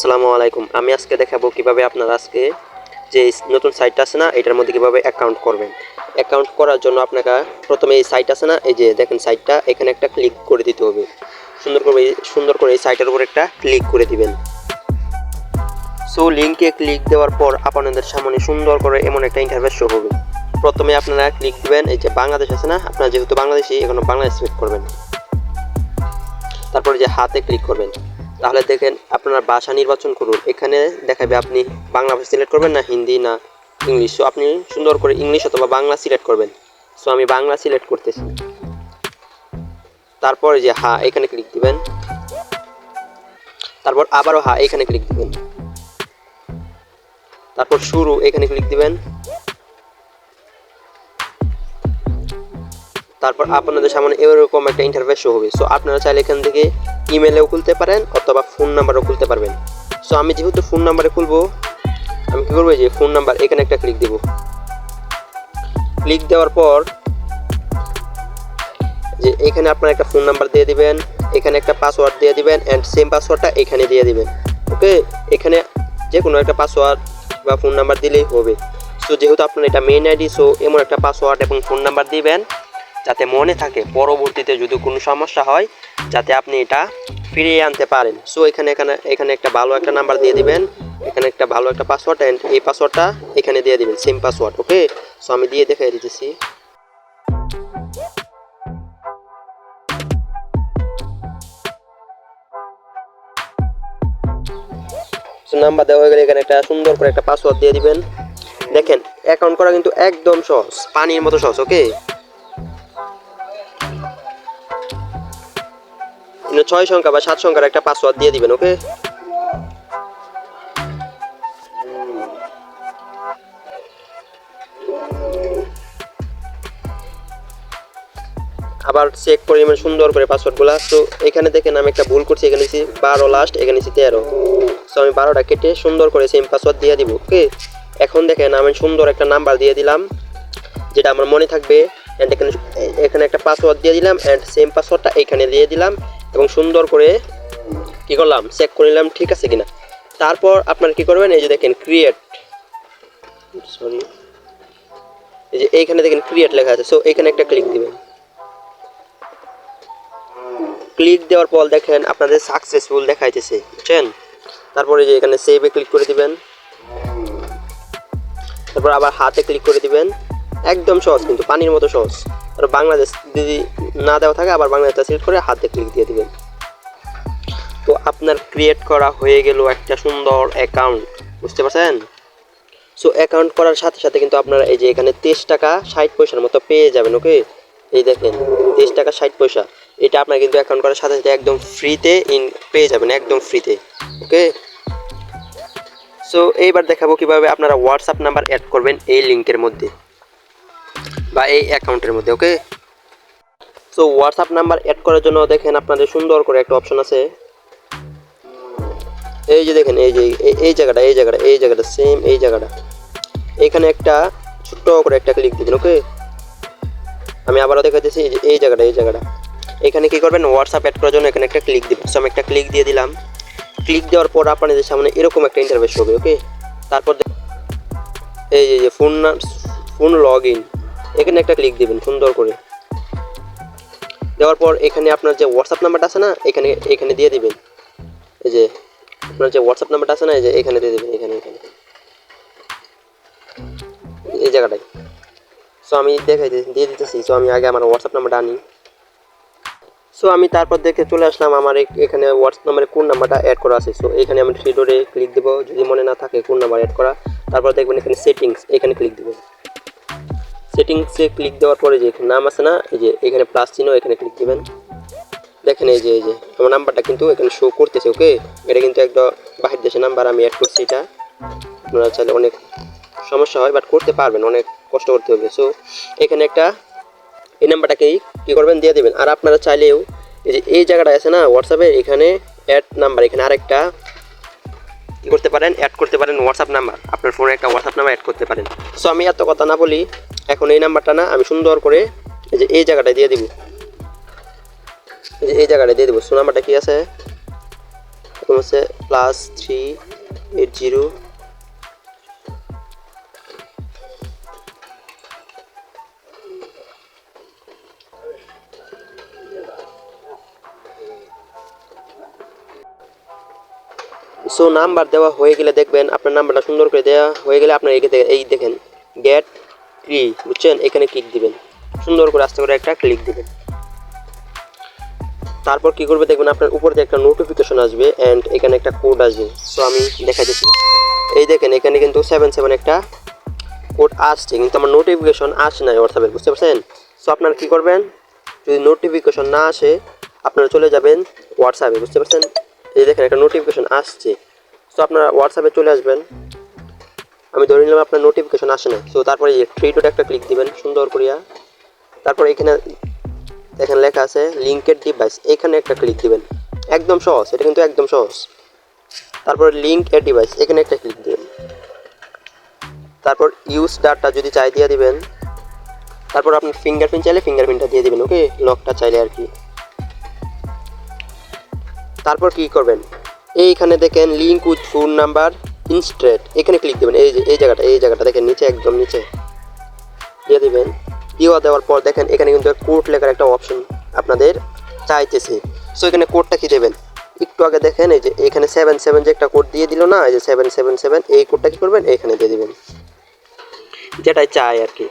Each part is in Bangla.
আসসালামু আলাইকুম। আমি আজকে দেখাবো কীভাবে আপনারা আজকে যে নতুন সাইটটা আছে না, এটার মধ্যে কীভাবে অ্যাকাউন্ট করবেন। অ্যাকাউন্ট করার জন্য আপনাকে প্রথমে এই সাইট আছে না, এই যে দেখেন সাইটটা এখানে একটা ক্লিক করে দিতে হবে। সুন্দর করে সুন্দর করে এই সাইটের উপর একটা ক্লিক করে দিবেন। সো লিঙ্কে ক্লিক দেওয়ার পর আপনাদের সামনে সুন্দর করে এমন একটা ইন্টারভেস শো হবে। প্রথমে আপনারা ক্লিক দিবেন, এই যে বাংলাদেশ আছে না, আপনারা যেহেতু বাংলাদেশি, এখানে বাংলাদেশ সিলেক্ট করবেন। তারপরে যে হাতে ক্লিক করবেন। তাহলে দেখেন আপনার ভাষা নির্বাচন করুন। এখানে দেখাবে আপনি বাংলা ভাষা সিলেক্ট করবেন না হিন্দি না ইংলিশ। সো আপনি সুন্দর করে ইংলিশ অথবা বাংলা সিলেক্ট করবেন। সো আমি বাংলা সিলেক্ট করতেছি। তারপরে যে হা, এখানে ক্লিক দিবেন। তারপর আবারও হা, এখানে ক্লিক দিবেন। তারপর শুরু, এখানে ক্লিক দিবেন। তারপর আপনাদের সামনে এরকম একটা ইন্টারফেস শো হবে। সো আপনারা চাইলে এখান থেকে ইমেলেও খুলতে পারেন অথবা ফোন নাম্বারও খুলতে পারবেন। সো আমি যেহেতু ফোন নাম্বারে খুলবো, আমি কী করব যে ফোন নাম্বার এখানে একটা ক্লিক দেব। ক্লিক দেওয়ার পর যে এখানে আপনার একটা ফোন নাম্বার দিয়ে দিবেন, এখানে একটা পাসওয়ার্ড দিয়ে দিবেন অ্যান্ড সেম পাসওয়ার্ডটা এখানে দিয়ে দিবেন। ওকে এখানে যে কোনো একটা পাসওয়ার্ড বা ফোন নাম্বার দিলেই হবে। সো যেহেতু আপনার এটা মেইন আইডি সো এমন একটা পাসওয়ার্ড এবং ফোন নাম্বার দিবেন, যাতে মনে থাকে পরবর্তীতে যদি কোনো সমস্যা হয় যাতে আপনি এটা ফিরিয়ে আনতে পারেন। সো এখানে এখানে এখানে একটা ভালো একটা নাম্বার দিয়ে দিবেন। এখানে একটা ভালো একটা পাসওয়ার্ড অ্যান্ড এই পাসওয়ার্ডটা এখানে দিয়ে দিবেন সেম পাসওয়ার্ড ওকে সো আমি দিয়ে দেখাই দিতেছি। নাম্বার দেওয়া হয়ে গেলে এখানে একটা সুন্দর করে একটা পাসওয়ার্ড দিয়ে দিবেন। দেখেন অ্যাকাউন্ট করা কিন্তু একদম সহজ, পানির মতো সহজ ওকে ছয় সংখ্যা বা সাত সংখ্যার একটা পাসওয়ার্ড দিয়ে দিবেন ওকে আবার চেক করে মানে সুন্দর করে পাসওয়ার্ডগুলো তো এখানে দেখেন আমি একটা ভুল করছি, এখানে বারো লাস্ট এখানে তেরো। সো আমি বারোটা কেটে সুন্দর করে সেম পাসওয়ার্ড দিয়ে দিব ওকে এখন দেখেন আমি সুন্দর একটা নাম্বার দিয়ে দিলাম, যেটা আমার মনে থাকবে অ্যান্ড এখানে এখানে একটা পাসওয়ার্ড দিয়ে দিলাম অ্যান্ড সেম পাসওয়ার্ডটা এখানে দিয়ে দিলাম এবং সুন্দর করে কি করলাম চেক করে নিলাম ঠিক আছে কিনা। তারপর আপনার কি করবেন, এই যে দেখেন ক্রিয়েট সরি এই যে এইখানে দেখেন ক্রিয়েট লেখা আছে সো এখানে একটা ক্লিক দিবেন। ক্লিক দেওয়ার পর দেখেন আপনাদের সাকসেসফুল দেখাইতেছে, বুঝছেন? তারপরে যে এখানে সেভে ক্লিক করে দিবেন। তারপর আবার হাতে ক্লিক করে দিবেন। একদম সহজ কিন্তু, পানির মতো সহজ। আর বাংলাদেশ যদি না দেওয়া থাকে, আবার বাংলাদেশটা সিলেক্ট করে হাতে ক্লিক দিয়ে দিবেন। তো আপনার ক্রিয়েট করা হয়ে গেল একটা সুন্দর অ্যাকাউন্ট বুঝতে পারছেন? সো অ্যাকাউন্ট করার সাথে সাথে কিন্তু আপনারা এই যে এখানে তেইশ টাকা ষাট পয়সার মতো পেয়ে যাবেন ওকে এই দেখেন, তেইশ টাকা ষাট পয়সা। এটা আপনার কিন্তু অ্যাকাউন্ট করার সাথে সাথে একদম ফ্রিতে ইন পেয়ে যাবেন, একদম ফ্রিতে ওকে সো এইবার দেখাবো কীভাবে আপনারা হোয়াটসঅ্যাপ নাম্বার অ্যাড করবেন এই লিঙ্কের মধ্যে বা এই অ্যাকাউন্টের মধ্যে okay so WhatsApp number add করার জন্য দেখেন আপনাদের সুন্দর করে একটা অপশন আছে। এই যে দেখেন, এই যে, এই- জায়গাটা, এই জায়গাটা এই জায়গাটা সেম এই জায়গাটা। এখানে একটা ছোট্ট করে একটা ক্লিক দিবেন ওকে আমি আবারও দেখাতেছি এই যে, এই জায়গাটা এই জায়গাটা। এখানে কি করবেন? হোয়াটসঅ্যাপ অ্যাড করার জন্য এখানে একটা ক্লিক দিবেন। সো আমি একটা ক্লিক দিয়ে দিলাম। ক্লিক দেওয়ার পর আপনাদের সামনে এরকম একটা ইন্টারভেস হবে ওকে তারপর এই যে ফোন ফোন লগ ইন এখানে একটা ক্লিক দিবেন, সুন্দর করে। দেওয়ার পর এখানে আপনার যে হোয়াটসঅ্যাপ নাম্বারটা আছে না, এখানে এখানে দিয়ে দিবেন। এই যে, আপনার যে হোয়াটসঅ্যাপ নাম্বারটা আছে না, এই যে, এখানে দিয়ে দেবেন, এখানে এখানে। এই জায়গাটায়। সো আমি দেখাই দিয়ে দিতেছি। সো আমি আগে আমার হোয়াটসঅ্যাপ নাম্বারটা আনি। সো আমি তারপর দেখে চলে আসলাম, আমার এখানে হোয়াটসঅ্যাপ নাম্বারে কোন নাম্বারটা অ্যাড করা আছে। সো এখানে আমি থ্রি ডোরে ক্লিক দেবো। যদি মনে না থাকে কোন নাম্বার অ্যাড করা, তারপর দেখবেন এখানে সেটিংস এখানে ক্লিক দেবেন। সেটিংসে ক্লিক দেওয়ার পরে যে নাম আছে না, এই যে এখানে প্লাস চিহ্ন, এখানে ক্লিক দিবেন। দেখেন এই যে এই যে, আমার নাম্বারটা কিন্তু এখানে শো করতেছে ওকে এটা কিন্তু একটা বাহির দেশের নাম্বার আমি অ্যাড করছি এটা। আপনারা চাইলে অনেক সমস্যা হয় বাট করতে পারবেন, অনেক কষ্ট করতে হবে। সো এখানে একটা, এই নাম্বারটাকেই কী করবেন, দিয়ে দেবেন। আর আপনারা চাইলেও, এই যে এই জায়গাটা আছে না হোয়াটসঅ্যাপে এখানে অ্যাড নাম্বার এখানে আরেকটা কী করতে পারেন অ্যাড করতে পারেন হোয়াটসঅ্যাপ নাম্বার আপনার ফোনে একটা হোয়াটসঅ্যাপ নাম্বার অ্যাড করতে পারেন। সো আমি এত কথা না বলি এখন এই নাম্বারটা না আমি সুন্দর করে এই যে এই জায়গাটায় দিয়ে দিব। এই যে এই জায়গাটায় দিয়ে দেবো। সো নাম্বারটা কী আছে? প্রথম হচ্ছে plus three eight zero so number দেওয়া হয়ে গেলে দেখবেন আপনার নাম্বারটা সুন্দর করে দেওয়া হয়ে গেলে আপনার এই দেখেন গেট ক্লি বুঝছেন? এখানে ক্লিক দিবেন। সুন্দর করে আস্তে করে একটা ক্লিক দিবেন। তারপর কি করবে দেখবেন আপনার উপর দিয়ে একটা নোটিফিকেশন আসবে অ্যান্ড এখানে একটা কোড আসবে। সো আমি দেখাইতেছি। এই দেখেন, এখানে কিন্তু সেভেন সেভেন একটা কোড আসছে, কিন্তু আমার নোটিফিকেশন আসে নাই হোয়াটসঅ্যাপে বুঝতে পারছেন? সো আপনারা কী করবেন? যদি নোটিফিকেশন না আসে, আপনারা চলে যাবেন হোয়াটসঅ্যাপে বুঝতে পারছেন? এই দেখেন, একটা নোটিফিকেশন আসছে। সো আপনারা হোয়াটসঅ্যাপে চলে আসবেন। আমি ধরে নিলাম আপনার নোটিফিকেশন আসে না সো তারপরে এই থ্রি ডট একটা ক্লিক দিবেন, সুন্দর করিয়া। তারপর এখানে এখানে লেখা আছে লিঙ্কের ডিভাইস এখানে একটা ক্লিক দিবেন। একদম সহজ, এটা কিন্তু একদম সহজ। তারপর লিঙ্ক এর ডিভাইস এখানে একটা ক্লিক দিবেন। তারপর ইউজ ডাটা যদি চাই দিয়ে দিবেন, তারপর আপনি ফিঙ্গারপ্রিন্ট চাইলে ফিঙ্গারপ্রিন্টটা দিয়ে দিবেন ওকে লকটা চাইলে আর কি। তারপর কি করবেন? এইখানে দেখেন লিঙ্ক উইথ ফোন নাম্বার ইনস্ট্রেট এখানে ক্লিক দেবেন, এই যে, এই জায়গাটা এই জায়গাটা, দেখেন নিচে একদম নিচে। দিয়ে দেবেন, দেওয়া দেওয়ার পর দেখেন এখানে কিন্তু কোড লেখার একটা অপশন আপনাদের চাইতেছে। সো এখানে কোডটা কি দেবেন? একটু আগে দেখেন, এই যে এখানে সেভেন সেভেন যে একটা কোড দিয়ে দিল না, এই যে সেভেন সেভেন সেভেন এই কোডটা কি করবেন? এখানে দিয়ে দেবেন। যেটাই চাই আর কি।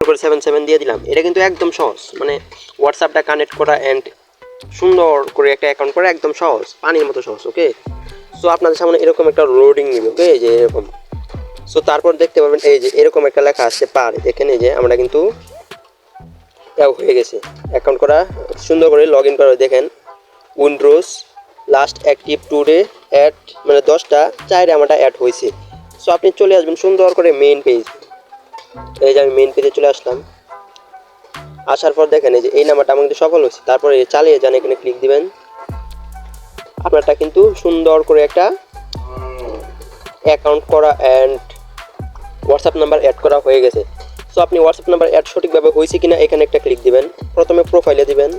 করে সেভেন সেভেন দিয়ে দিলাম। এটা কিন্তু একদম সহজ। মানে হোয়াটসঅ্যাপটা কানেক্ট করা অ্যান্ড সুন্দর করে একটা অ্যাকাউন্ট করা একদম সহজ। পানির মতো সহজ ওকে সো আপনাদের সামনে এরকম একটা লোডিং নিবে, ওকে? এই যে এরকম। সো তারপর দেখতে পাবেন, এই যে এরকম একটা লেখা আসছে পার। দেখেন এই যে, আমরা কিন্তু হয়ে গেছে। অ্যাকাউন্ট করা, সুন্দর করে লগ ইন করা, দেখেন। Windows last active today add মানে দশটা চাইরে আমারটা অ্যাড হয়েছে। সো আপনি চলে আসবেন সুন্দর করে মেইন পেজ এই যে আমি মেইন পেজে চলে আসলাম। আসার পর দেখেন, এই যে এই নাম্বারটা আমার কিন্তু সফল হয়েছে। তারপরে চালিয়ে যান, এখানে ক্লিক দিবেন। আপনারটা কিন্তু সুন্দর করে একটা অ্যাকাউন্ট করা অ্যান্ড হোয়াটসঅ্যাপ নাম্বার অ্যাড করা হয়ে গেছে। সো আপনি হোয়াটসঅ্যাপ নাম্বার অ্যাড সঠিকভাবে হয়েছে কিনা, এখানে একটা ক্লিক দিবেন। প্রথমে প্রোফাইলে দিবেন।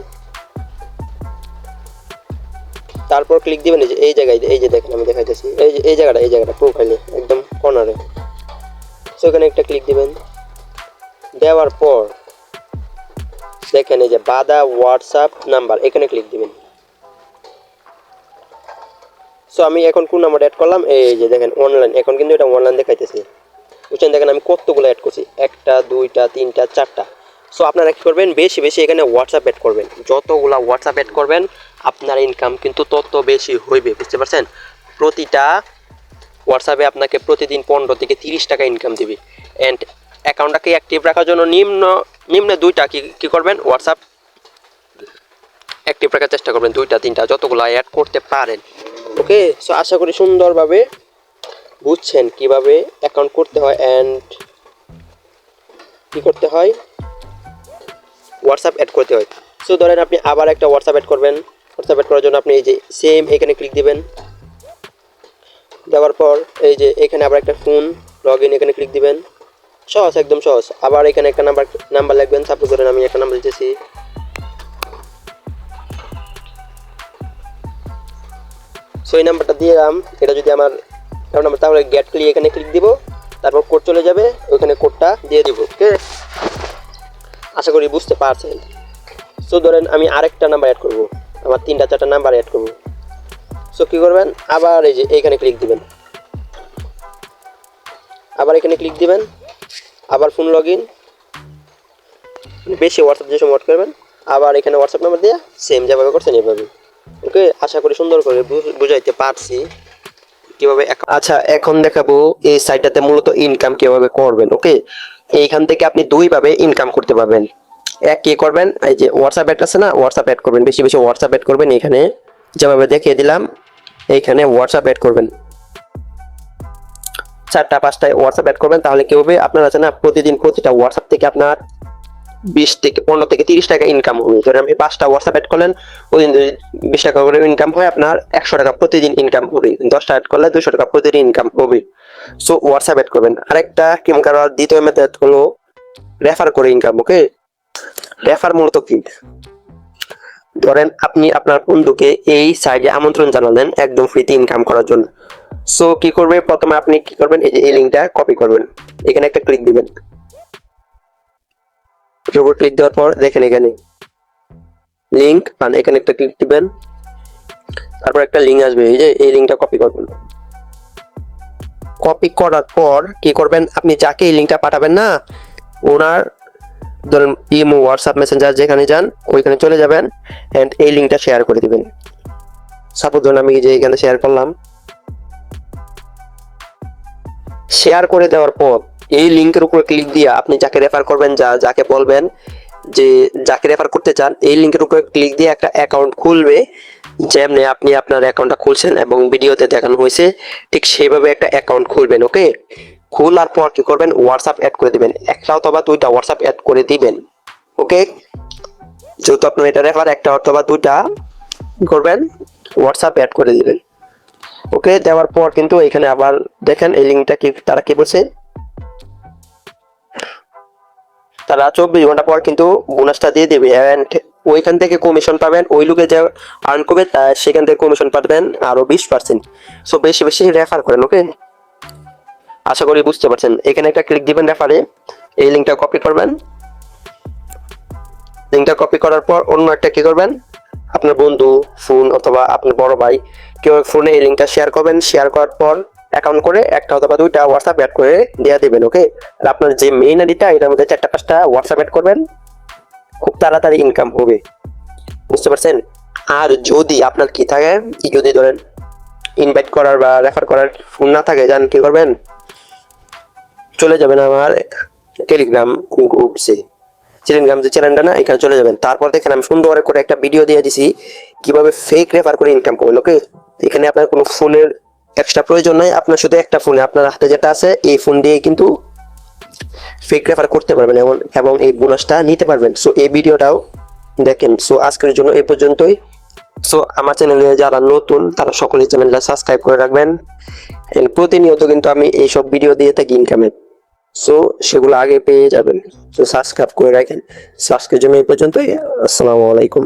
তারপর ক্লিক দিবেন, এই যে, এই জায়গায়, এই যে দেখেন, আমি দেখাইতেছি। এই যে, এই জায়গাটা এই জায়গাটা প্রোফাইলে একদম কর্নারে সো এখানে একটা ক্লিক দিবেন। দেওয়ার পর, দেখেন এই যে বাদা হোয়াটসঅ্যাপ নাম্বার এখানে ক্লিক দিবেন। সো আমি এখন কোন নাম্বার অ্যাড করলাম? এই যে দেখেন অনলাইন এখন কিন্তু এটা অনলাইন দেখাইতেছে। বুঝছেন? দেখেন, আমি কতগুলো অ্যাড করছি? একটা, দুইটা, তিনটা, চারটা। সো আপনারা কী করবেন? বেশি বেশি এখানে হোয়াটসঅ্যাপ অ্যাড করবেন। যতগুলা হোয়াটসঅ্যাপ অ্যাড করবেন, আপনার ইনকাম কিন্তু তত বেশি হইবে, বুঝতে পারছেন? প্রতিটা হোয়াটসঅ্যাপে আপনাকে প্রতিদিন পনেরো থেকে তিরিশ টাকা ইনকাম দিবে। অ্যান্ড অ্যাকাউন্টটাকে অ্যাক্টিভ রাখার জন্য নিম্ন, নিম্নে দুইটা কি, কী করবেন? হোয়াটসঅ্যাপ অ্যাক্টিভ রাখার চেষ্টা করবেন, দুইটা, তিনটা, যতগুলো অ্যাড করতে পারেন। ওকে সো আশা করি সুন্দরভাবে বুঝছেন কীভাবে অ্যাকাউন্ট করতে হয় অ্যান্ড কী করতে হয়? হোয়াটসঅ্যাপ অ্যাড করতে হয়। সো ধরেন আপনি আবার একটা হোয়াটসঅ্যাপ অ্যাড করবেন। হোয়াটসঅ্যাপ অ্যাড করার জন্য আপনি এই যে সেম এখানে ক্লিক দিবেন। দেওয়ার পর এই যে এখানে আবার একটা ফোন লগ ইন এখানে ক্লিক দিবেন। সহজ, একদম সহজ। আবার এখানে একটা নাম্বার নাম্বার লাগবেন সাপোজ ধরেন আমি একটা নাম্বার দিতেছি সো এই নাম্বারটা দিলাম এটা যদি আমার কারণ নাম্বার তাহলে গেট ক্লিক এখানে ক্লিক দিব। তারপর কোড চলে যাবে ওইখানে কোডটা দিয়ে দিব ওকে আশা করি বুঝতে পারছেন। সো ধরেন আমি আরেকটা নাম্বার অ্যাড করব। আমার তিনটা, চারটা নাম্বার অ্যাড করব। সো কী করবেন? আবার এই যে এইখানে ক্লিক দিবেন। আবার এখানে ক্লিক দিবেন। আবার ফোন লগ ইন বেশি হোয়াটসঅ্যাপ যে সময় করবেন, আবার এখানে হোয়াটসঅ্যাপ নাম্বার দিয়ে সেম যেভাবে করছেন এইভাবে ওকে, আশা করি সুন্দর করে বুঝাইতে পারছি কীভাবে আচ্ছা এখন দেখাবো এই সাইটটাতে মূলত ইনকাম কীভাবে করবেন, ওকে? এইখান থেকে আপনি দুইভাবে ইনকাম করতে পারবেন। এক কি করবেন? এই যে হোয়াটসঅ্যাপ অ্যাড আছে না হোয়াটসঅ্যাপ অ্যাড করবেন, বেশি বেশি হোয়াটসঅ্যাপ অ্যাড করবেন এখানে। যেভাবে দেখিয়ে দিলাম, এইখানে হোয়াটসঅ্যাপ অ্যাড করবেন। চারটা, পাঁচটায় হোয়াটসঅ্যাপ অ্যাড করবেন, তাহলে কি হবে? আপনার আছে না, প্রতিদিন প্রতিটা হোয়াটসঅ্যাপ থেকে আপনার বিশ থেকে পনেরো থেকে তিরিশ টাকা ইনকাম হবে। ধরেন আপনি পাঁচটা হোয়াটসঅ্যাপ অ্যাড করলেন যদি বিশ টাকা করে ইনকাম হয়, আপনার একশো টাকা প্রতিদিন ইনকাম হবে। দশটা অ্যাড করলে দুশো টাকা প্রতিদিন ইনকাম হবে। সো হোয়াটসঅ্যাপ অ্যাড করবেন। আরেকটা করার দ্বিতীয় মেথড হলো রেফার করে ইনকাম ওকে রেফার মূলত কি? ধরেন আপনি আপনার বন্ধুকে এই সাইডে আমন্ত্রণ জানালেন একদম ফ্রিতে ইনকাম করার জন্য। সো কি করবে? প্রথমে আপনি কি করবেন? এই যে এই লিঙ্কটা কপি করবেন। এখানে একটা ক্লিক দিবেন। এর উপর ক্লিক দেওয়ার পর দেখেন এখানে লিঙ্ক মানে এখানে একটা ক্লিক দিবেন। তারপর একটা লিঙ্ক আসবে, এই যে এই লিঙ্কটা কপি করবেন। কপি করার পর কি করবেন? আপনি যাকে এই লিঙ্কটা পাঠাবেন না, ওনার ধরেন ইমো হোয়াটসঅ্যাপ মেসেঞ্জার যেখানে যান, ওইখানে চলে যাবেন অ্যান্ড এই লিঙ্কটা শেয়ার করে দিবেন। সাপোজ ধরুন আমি যে এখানে শেয়ার করলাম। শেয়ার করে দেওয়ার পর এই লিঙ্কের উপর ক্লিক দিয়ে আপনি যাকে রেফার করবেন, যা, যাকে বলবেন যে যাকে রেফার করতে চান, এই লিঙ্কের উপরে ক্লিক দিয়ে একটা অ্যাকাউন্ট খুলবে, যেমনি আপনি আপনার অ্যাকাউন্টটা খুলছেন এবং ভিডিওতে দেখানো হয়েছে, ঠিক সেইভাবে একটা অ্যাকাউন্ট খুলবেন ওকে খোলার পর কি করবেন? হোয়াটসঅ্যাপ অ্যাড করে দিবেন। একটা অথবা দুইটা হোয়াটসঅ্যাপ অ্যাড করে দিবেন ওকে যেহেতু আপনার এটা রেফার একটা অথবা দুইটা করবেন হোয়াটসঅ্যাপ অ্যাড করে দিবেন ওকে দেওয়ার পর কিন্তু এখানে আবার দেখেন এই লিঙ্কটা কি, তারা কি বলছে? তারা চব্বিশ ঘণ্টা পর কিন্তু বোনাসটা দিয়ে দেবে। অ্যান্ড ওইখান থেকে কমিশন পাবেন, ওই লোকে যে আর্ন করবে, তা সেখান থেকে কমিশন পাবেন আরও বিশ পার্সেন্ট সো বেশি বেশি রেফার করেন ওকে আশা করি বুঝতে পারছেন। এখানে একটা ক্লিক দিবেন রেফারে এই লিঙ্কটা কপি করবেন। লিঙ্কটা কপি করার পর অন্য একটা কি করবেন? আপনার বন্ধু ফোন অথবা আপনার বড় ভাই, কেউ ফোনে এই লিঙ্কটা শেয়ার করবেন। শেয়ার করার পর অ্যাকাউন্ট করে একটা অথবা দুইটা হোয়াটসঅ্যাপ অ্যাড করে দিয়ে দেবেন ওকে আর আপনার যে মেইন আইডিটা এটার মধ্যে চারটা পাঁচটা হোয়াটসঅ্যাপ অ্যাড করবেন, খুব তাড়াতাড়ি ইনকাম হবে। বুঝতে পারছেন? আর যদি আপনার কি থাকে, যদি ধরেন ইনভাইট করার বা রেফার করার ফোন না থাকে জান কি করবেন? চলে যাবেন আমার টেলিগ্রাম গ্রুপসে টেলিগ্রাম যে চ্যানেলটা না, এখানে চলে যাবেন। তারপর দেখেন আমি সুন্দর করে একটা ভিডিও দিয়ে দিছি, কীভাবে ফেক রেফার করে ইনকাম করবেন ওকে এখানে আপনার কোনো ফোনের এক্সট্রা প্রয়োজন নাই, আপনার শুধু একটা ফোনে, আপনার হাতে যেটা আছে, এই ফোন দিয়ে কিন্তু ফেক রেফার করতে পারবেন এবং এবং এই বোনাসটা নিতে পারবেন। সো এই ভিডিওটাও দেখেন। সো আজকের জন্য এই পর্যন্তই। সো আমার চ্যানেলে যারা নতুন, তারা সকলেই চ্যানেলটা সাবস্ক্রাইব করে রাখবেন। প্রতিনিয়ত কিন্তু আমি এইসব ভিডিও দিয়ে থাকি ইনকামের সো সেগুলো আগে পেয়ে যাবেন। সো সাবস্ক্রাইব করে রাখেন। সো আজকের জন্য এই পর্যন্তই। আসসালামু আলাইকুম।